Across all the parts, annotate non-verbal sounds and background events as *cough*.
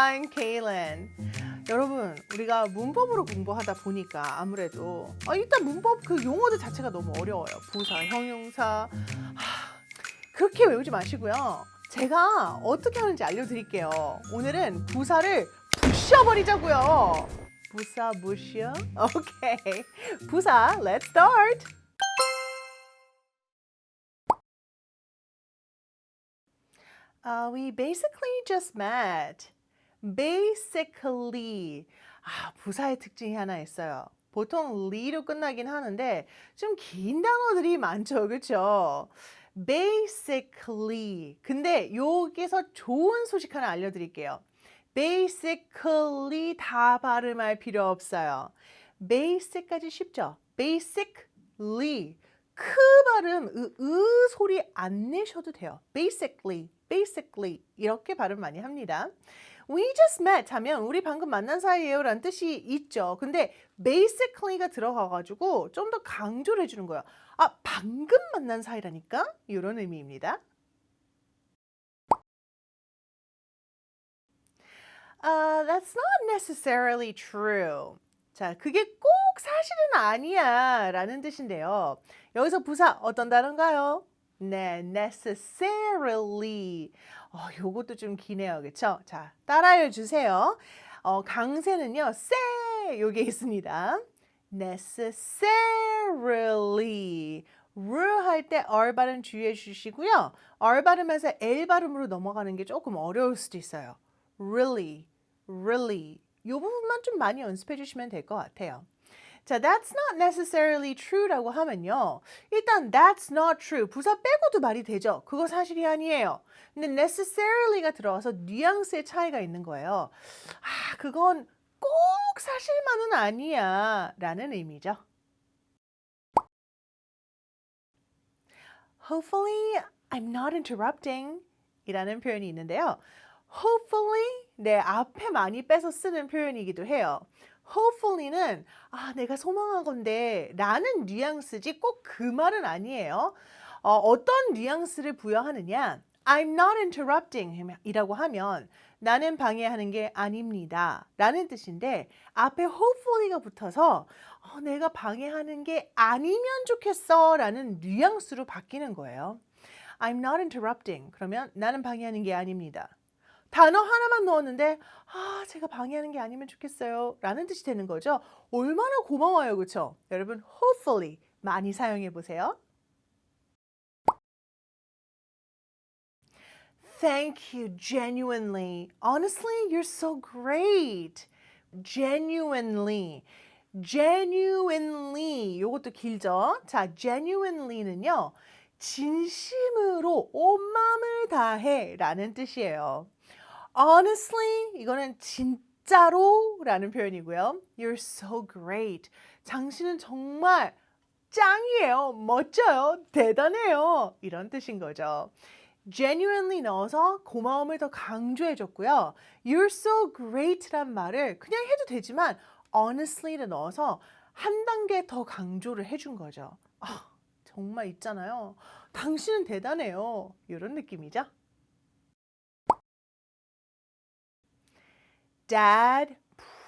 I'm Kaylin. 여러분, 우리가 문법으로 공부하다 보니까 아무래도 아, 일단 문법 그 용어들 자체가 너무 어려워요. 부사, 형용사. 하, 그렇게 외우지 마시고요. 제가 어떻게 하는지 알려드릴게요. 오늘은 부사를 부셔버리자고요. 부사 부셔? *laughs* 오케이. 부사, let's start. Uh, we basically just met. Basically. 아, 부사의 특징이 하나 있어요. 보통 le로 끝나긴 하는데 좀 긴 단어들이 많죠. 그렇죠? basically. 근데 여기서 좋은 소식 하나 알려 드릴게요. basically 다 발음할 필요 없어요. basic까지 쉽죠? basically. 크 발음, 으, 으 소리 안 내셔도 돼요. basically, basically. 이렇게 발음 많이 합니다. We just met 하면 우리 방금 만난 사이예요 라는 뜻이 있죠. 근데 basically가 들어가가지고 좀 더 강조를 해주는 거예요. 아, 방금 만난 사이라니까? 이런 의미입니다. Uh, that's not necessarily true. 자, 그게 꼭 사실은 아니야 라는 뜻인데요. 여기서 부사 어떤 단어인가요? 네, necessarily. 어, 요것도 좀 기네요. 그쵸? 자, 따라해 주세요. 어, 강세는요, say 요게 있습니다. necessarily. 르할때 R 발음 주의해 주시고요. R 발음에서 L 발음으로 넘어가는 게 조금 어려울 수도 있어요. really, really. 요 부분만 좀 많이 연습해 주시면 될 것 같아요. 자, that's not necessarily true라고 하면요. 일단 that's not true. 부사 빼고도 말이 되죠. 그거 사실이 아니에요. 근데 necessarily가 들어와서 뉘앙스의 차이가 있는 거예요. 아, 그건 꼭 사실만은 아니야. 라는 의미죠. Hopefully, I'm not interrupting. 이라는 표현이 있는데요. Hopefully, 내 앞에 많이 빼서 쓰는 표현이기도 해요. Hopefully는 아, 내가 소망하건데 라는 뉘앙스지 꼭 그 말은 아니에요. 어, 어떤 뉘앙스를 부여하느냐? I'm not interrupting 이라고 하면 나는 방해하는 게 아닙니다. 라는 뜻인데 앞에 hopefully가 붙어서 어, 내가 방해하는 게 아니면 좋겠어 라는 뉘앙스로 바뀌는 거예요. I'm not interrupting. 그러면 나는 방해하는 게 아닙니다. 단어 하나만 넣었는데 아 제가 방해하는 게 아니면 좋겠어요. 라는 뜻이 되는 거죠. 얼마나 고마워요. 그쵸? 여러분 hopefully 많이 사용해 보세요. Thank you genuinely. Honestly you're so great. Genuinely. Genuinely. 요것도 길죠? 자 genuinely는요 진심으로 온 마음을 다해 라는 뜻이에요 honestly 이거는 진짜로라는 표현이고요. You're so great. 당신은 정말 짱이에요. 멋져요. 대단해요. 이런 뜻인 거죠. genuinely 넣어서 고마움을 더 강조해 줬고요. You're so great란 말을 그냥 해도 되지만 honestly를 넣어서 한 단계 더 강조를 해준 거죠. 아, 정말 있잖아요. 당신은 대단해요. 이런 느낌이죠. Dad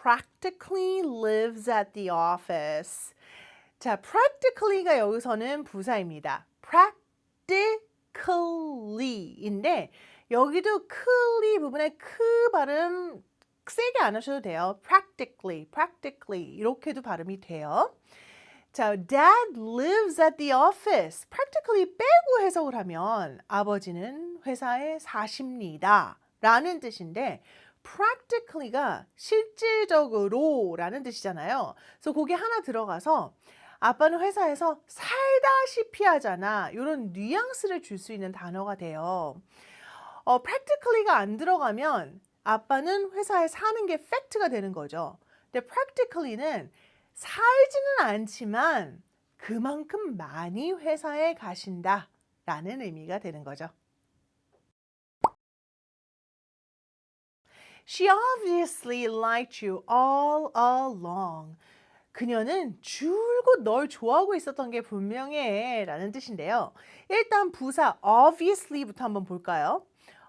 practically lives at the office. 자, practically가 여기서는 부사입니다. practically인데 여기도 cly 부분에 크 발음 세게 안 하셔도 돼요. practically, practically 이렇게도 발음이 돼요. 자, Dad lives at the office. practically 빼고 해석을 하면 아버지는 회사에 사십니다. 라는 뜻인데 practically가 실질적으로라는 뜻이잖아요. 그래서 거기 하나 들어가서 아빠는 회사에서 살다시피 하잖아. 이런 뉘앙스를 줄 수 있는 단어가 돼요. 어, practically가 안 들어가면 아빠는 회사에 사는 게 팩트가 되는 거죠. 근데 practically는 살지는 않지만 그만큼 많이 회사에 가신다 라는 의미가 되는 거죠. She obviously liked you all along. 그녀는 줄곧 널 좋아하고 있었던 게 분명해 라는 뜻인데요. 일단 부사 obviously부터 한번 볼까요?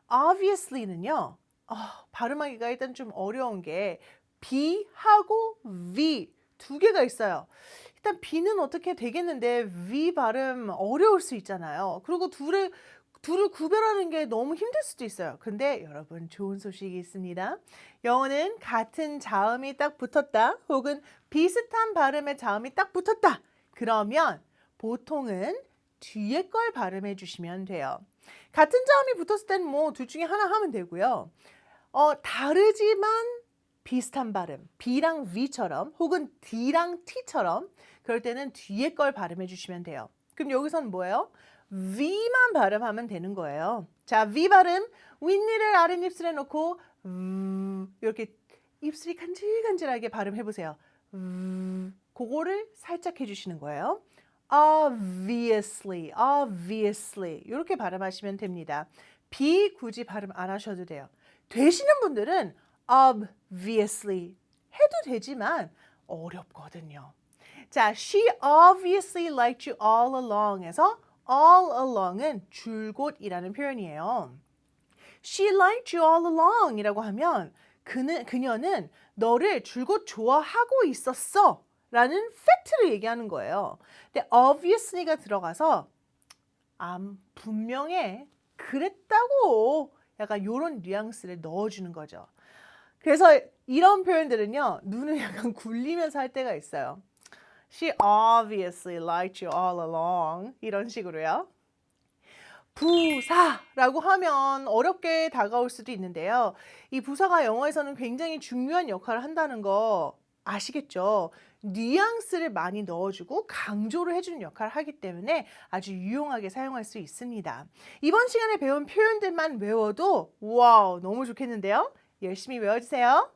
obviously는요. 아, 발음하기가 일단 좀 어려운 게 B하고 V 두 개가 있어요. 일단 B는 어떻게 되겠는데 V 발음 어려울 수 있잖아요. 그리고 둘의 둘을 구별하는 게 너무 힘들 수도 있어요. 근데 여러분 좋은 소식이 있습니다. 영어는 같은 자음이 딱 붙었다 혹은 비슷한 발음의 자음이 딱 붙었다. 그러면 보통은 뒤에 걸 발음해 주시면 돼요. 같은 자음이 붙었을 땐 뭐 둘 중에 하나 하면 되고요. 어, 다르지만 비슷한 발음. B랑 V처럼 혹은 D랑 T처럼 그럴 때는 뒤에 걸 발음해 주시면 돼요. 그럼 여기서는 뭐예요? V만 발음하면 되는 거예요. 자, V 발음 윗니를 아랫입술에 놓고 음, 이렇게 입술이 간질간질하게 발음해 보세요. 음, 그거를 살짝 해주시는 거예요. obviously, obviously 이렇게 발음하시면 됩니다. B 굳이 발음 안 하셔도 돼요. 되시는 분들은 obviously 해도 되지만 어렵거든요. 자, she obviously liked you all along에서 all along은 줄곧이라는 표현이에요. She liked you all along 이라고 하면 그는, 그녀는 너를 줄곧 좋아하고 있었어 라는 팩트를 얘기하는 거예요. 근데 obviously가 들어가서 암 분명해 그랬다고 약간 요런 뉘앙스를 넣어주는 거죠. 그래서 이런 표현들은요 눈을 *laughs* 약간 굴리면서 할 때가 있어요. She obviously liked you all along 이런 식으로요. 부사라고 하면 어렵게 다가올 수도 있는데요. 이 부사가 영어에서는 굉장히 중요한 역할을 한다는 거 아시겠죠? 뉘앙스를 많이 넣어주고 강조를 해주는 역할을 하기 때문에 아주 유용하게 사용할 수 있습니다. 이번 시간에 배운 표현들만 외워도 와우 너무 좋겠는데요? 열심히 외워주세요.